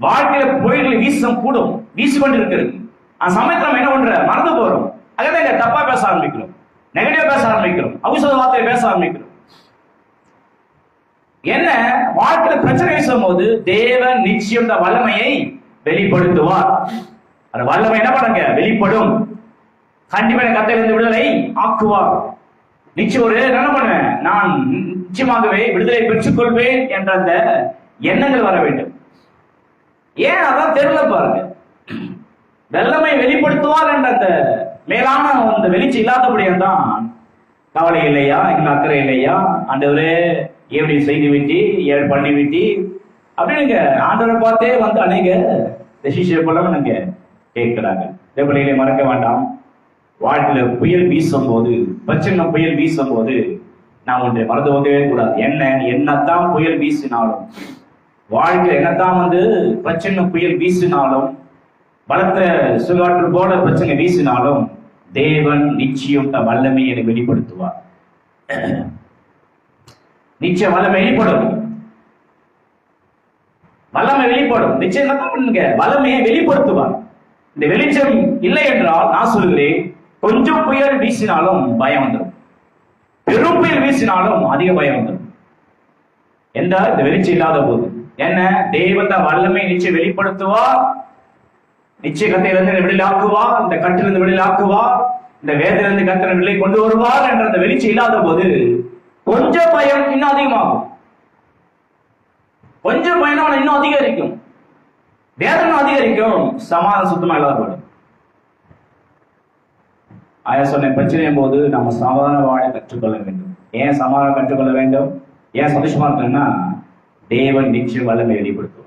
வாழ்க்கையில புயல்கள் வீசம் கூடும் வீசிக்கொண்டு இருக்கிறது அந்த சமயத்துல நம்ம என்ன பண்ற மறந்து போறோம். அதான் இங்க தப்பா பேச ஆரம்பிக்கிறோம். நெகட்டிவா பேச ஆரம்பிக்கிறோம். அவசர வார்த்தையை பேச ஆரம்பிக்கிறோம். என்ன? வாழ்க்கையில பிரச்சனை வீசும் போது தேவன் நிச்சயம் இந்த வல்லமையை வெளிப்படுத்துவார். அந்த வல்லமை என்ன பண்ணுங்க? வெளிப்படும். கண்டிப்பா கத்தையிலிருந்து விடுதலை ஆக்குவார். நிச்சயம் ஒரு என்ன பண்ணுவேன்? நான் நிச்சயமாகவே விடுதலை பெற்றுக் கொள்வேன் என்ற அந்த எண்ணங்கள் வர வேண்டும். ஏன் அதான் தெரியல பாருங்க. வெள்ளமை வெளிப்படுத்துவார் என்ற அந்த மேலான அந்த வெளிச்சம் இல்லாதபடியே தான் கவலை இல்லையா எங்களுக்கு அக்கறை இல்லையா ஆண்டவரே எப்படி செய்து விட்டி ஏழு பண்ணி விட்டி அப்படின்னு ஆண்டவரை பார்த்தே வந்து அநேக டெசிஷன் போல நீங்க கேட்கிறாங்க. தேவலைகளை மறக்க வேண்டாம். வாழ்க்கையில புயல் வீசும் போது பிரச்சனை புயல் வீசும் போது நான் ஒன்றை மறந்து போகவே கூடாது. என்ன என்னத்தான் புயல் வீசினாலும் வாழ்க்கையில் என்னத்தான் வந்து பிரச்சனை புயல் வீசினாலும் பலத்த சுகாற்று போல பிரச்சனை வீசினாலும் தேவன் நிச்சயம் தன் வல்லமையை வெளிப்படுத்துவார். நிச்சயம் வல்லமை வெளிப்படும். வல்லமை வெளிப்படும். நிச்சயம் என்ன பண்ணுங்க? வல்லமையை வெளிப்படுத்துவார். இந்த வெளிச்சம் இல்லை என்றால் நான் சொல்கிறேன் கொஞ்சம் புயல் வீசினாலும் பயம் வந்துடும். பெரும் புயல் வீசினாலும் அதிக பயம் வந்துடும். என்றால் இந்த வெளிச்சம் இல்லாத போது. என்ன தெய்வத்த வல்லமை நிச்சயம் வெளிப்படுத்துவா? நிச்சய கத்தையிலிருந்து ஆக்குவா இந்த கட்டிலிருந்து ஆக்குவா இந்த வேதிலிருந்து கத்திர விடுதலை கொண்டு வருவார் என்ற அந்த வெளிச்சம் இல்லாத போது கொஞ்சம் பயம் இன்னும் அதிகமாகும். கொஞ்சம் பயம் இன்னும் அதிகரிக்கும். வேதனை அதிகரிக்கும். சமாதானம் சுத்தமா இல்லாத போது. ஆயா சொன்ன பிரச்சனையும் போது நம்ம சமாதான வாழ கற்றுக்கொள்ள வேண்டும். ஏன் சமாதானம் கற்றுக்கொள்ள வேண்டும்? ஏன் சந்தோஷமா இருக்கணும்னா தேவன் நிச்சயம் வல்லமை வெளிப்படுத்தும்